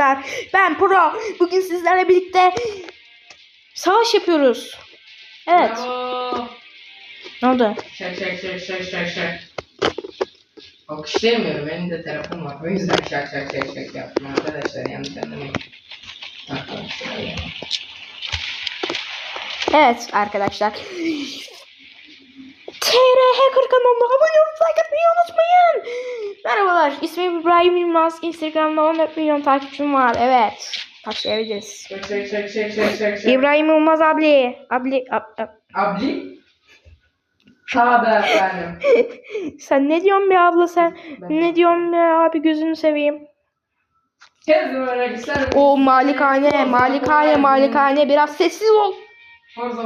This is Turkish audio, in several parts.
arkadaşlar. Ben Pro. Bugün sizlerle birlikte savaş yapıyoruz. Evet. Bravo. Ne oldu? Şak şak şak şak şak şak. Alkışlayamıyorum. Benim de tarafım var. O yüzden şak şak şak şak yaptım arkadaşlar. Yanlış anlamayın. Evet arkadaşlar. Hacker kanalına abone olup like atmayı unutmayın. Merhabalar. İsmim İbrahim Yılmaz. Instagram'da 14 milyon takipçim var. Evet. Başlayabiliriz. Şak şak şak şak şak şak. İbrahim Yılmaz abli. Abli. ab- ab- Abli? Tabi efendim. Sen ne diyorsun be abla sen? Ne diyorsun be abi gözünü seveyim. O malikane, malikane, malikane. Biraz sessiz ol. Forza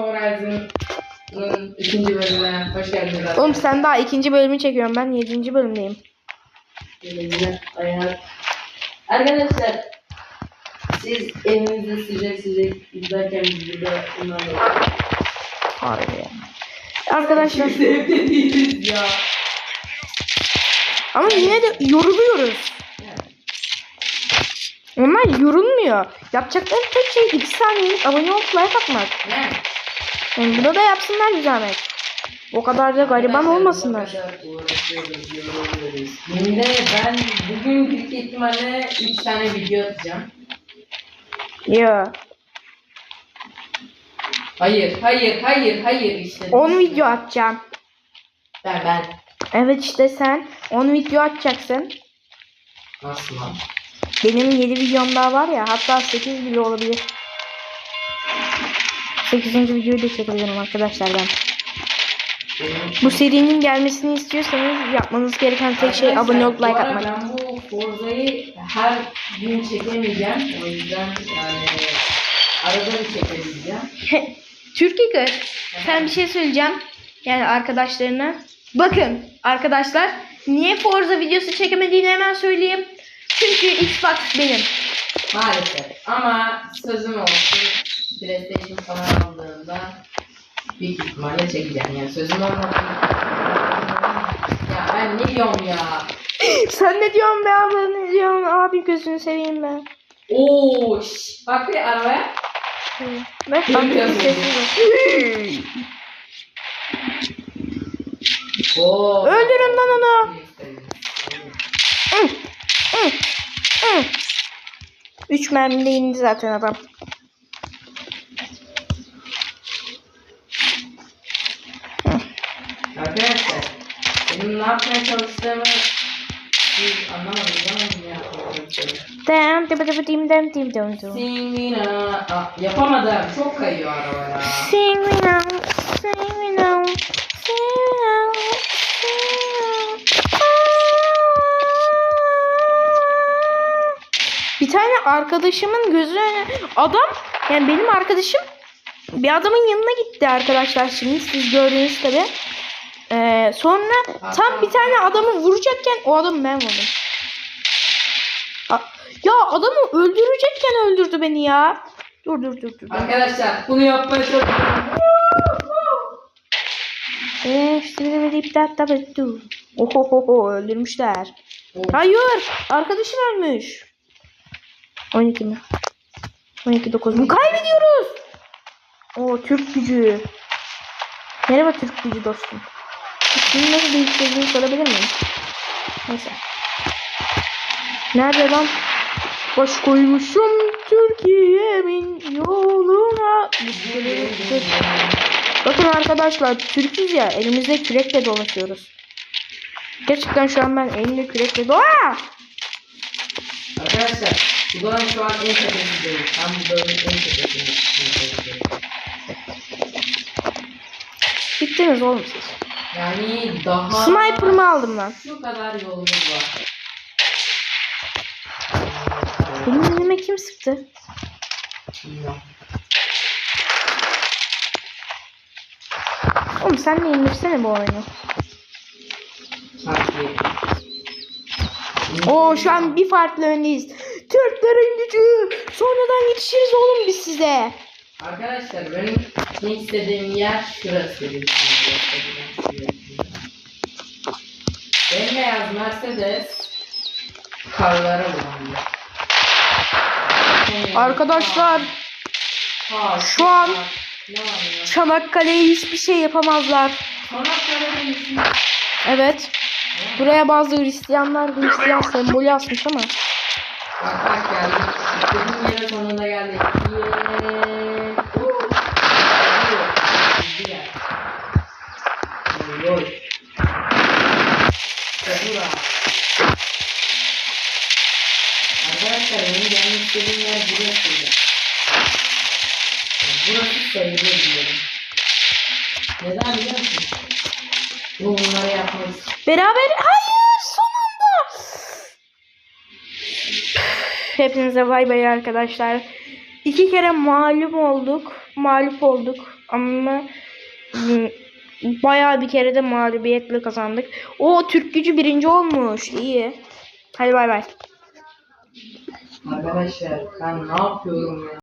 İkinci bölümüne hoş geldiniz. Oğlum sen daha ikinci bölümü çekiyorsun. Ben yedinci bölümdeyim. Güle hayat. Arkadaşlar siz evinizde sıcak sıcak izlerken biz burada bunlarla Harbi ya. Arkadaşlar evde değiliz ya. ama yine de yoruluyoruz. Onlar yorulmuyor. Yapacakları tek şey 2 saniyelik abone olup like atmak. Ne? Yani bunu da yapsınlar bir zahmet. O kadar da gariban olmasınlar. Şimdi ben bugün büyük ihtimalle 3 tane video atacağım. Ya. Hayır, hayır, hayır, hayır işte. 10 video atacağım. Ben ben. Evet işte sen 10 video atacaksın. Nasıl lan? Benim 7 videom daha var ya hatta 8 bile olabilir. 8. videoyu da çekebilirim arkadaşlar ben. Bu serinin gelmesini istiyorsanız yapmanız gereken tek şey Arkadaşlar, abone olup like atmak. Ben bu Forza'yı her gün çekemeyeceğim. O yüzden yani arada bir çekebileceğim. Türkiye sen bir şey söyleyeceğim. Yani arkadaşlarına. Bakın arkadaşlar niye Forza videosu çekemediğini hemen söyleyeyim. Çünkü Xbox benim. Maalesef. Ama sözüm olsun. PlayStation falan aldığımda büyük ihtimalle çekeceğim. Yani sözüm olmasın. Ya ben ne diyorum ya? Sen ne diyorsun be abla ne diyorsun abi gözünü seveyim ben. Oo, şş, bak bir arabaya. Bak bak bir sessiz ol. Oo. Öldürün lan onu. Hı, hı, hı. Üç mermiyle indi zaten adam. Arkadaşlar benim ne yapmaya çalıştığımı ama ben yapmaya çalışıyorum. Dem dem dem dem dem dem dem dem. Singina. Yapamadım. Çok kayıyor araba ya. Sing me now, sing me now, sing me now, sing me now. Bir tane arkadaşımın gözü önüne adam yani benim arkadaşım bir adamın yanına gitti arkadaşlar şimdi siz gördünüz tabi. Ee, sonra tam bir tane adamı vuracakken o adamı ben vurdum. Ya adamı öldürecekken öldürdü beni ya. Dur dur dur dur. Arkadaşlar bunu yapmaya çalışıyorum. Eee. Ohohoho öldürmüşler. Hayır arkadaşım ölmüş. 12 mi? 12 9 mu? Kaybediyoruz. O Türk gücü. Merhaba Türk gücü dostum. İsmini nasıl değiştirdiğini sorabilir miyim? Neyse. Nerede lan? Baş koymuşum Türkiye'min yoluna. Bakın arkadaşlar Türk'üz ya elimizde kürekle dolaşıyoruz. Gerçekten şu an ben elimde kürekle doğa. Arkadaşlar bölüm şu an en tepesindeyim. Ben bu bölümün en tepesindeyim. Bittiniz oğlum siz. Yani daha Sniper'ımı aldım lan. şu kadar yolumuz var. Benim önüme kim sıktı? Bilmiyorum. Oğlum sen de indirsene bu oyunu. Sanki Oo şu an bir farklı öndeyiz. Türklerin gücü. Sonradan yetişiriz oğlum biz size. Arkadaşlar benim ne istediğim yer şurası. Bembeyaz Mercedes karlara bulandı. Arkadaşlar Ha, şu an-? Çanakkale'ye hiçbir şey yapamazlar. Çanakkale'de misin? Evet. Buraya bazı Hristiyanlar Hristiyan sembolü asmış ama. Bak bak geldik. İstediğim yere sonunda geldik. Yeee. Arkadaşlar benim gelmek istediğim yer burası. Burası sayılır diyorum. Neden biliyor musun? Bu bunları yapmayız. Beraber hayır son anda. Hepinize bay bay arkadaşlar. İki kere mağlup olduk. Mağlup olduk ama bayağı bir kere de mağlubiyetle kazandık. O Türk gücü birinci olmuş. İyi. Hadi bay bay. Arkadaşlar ben ne yapıyorum ya?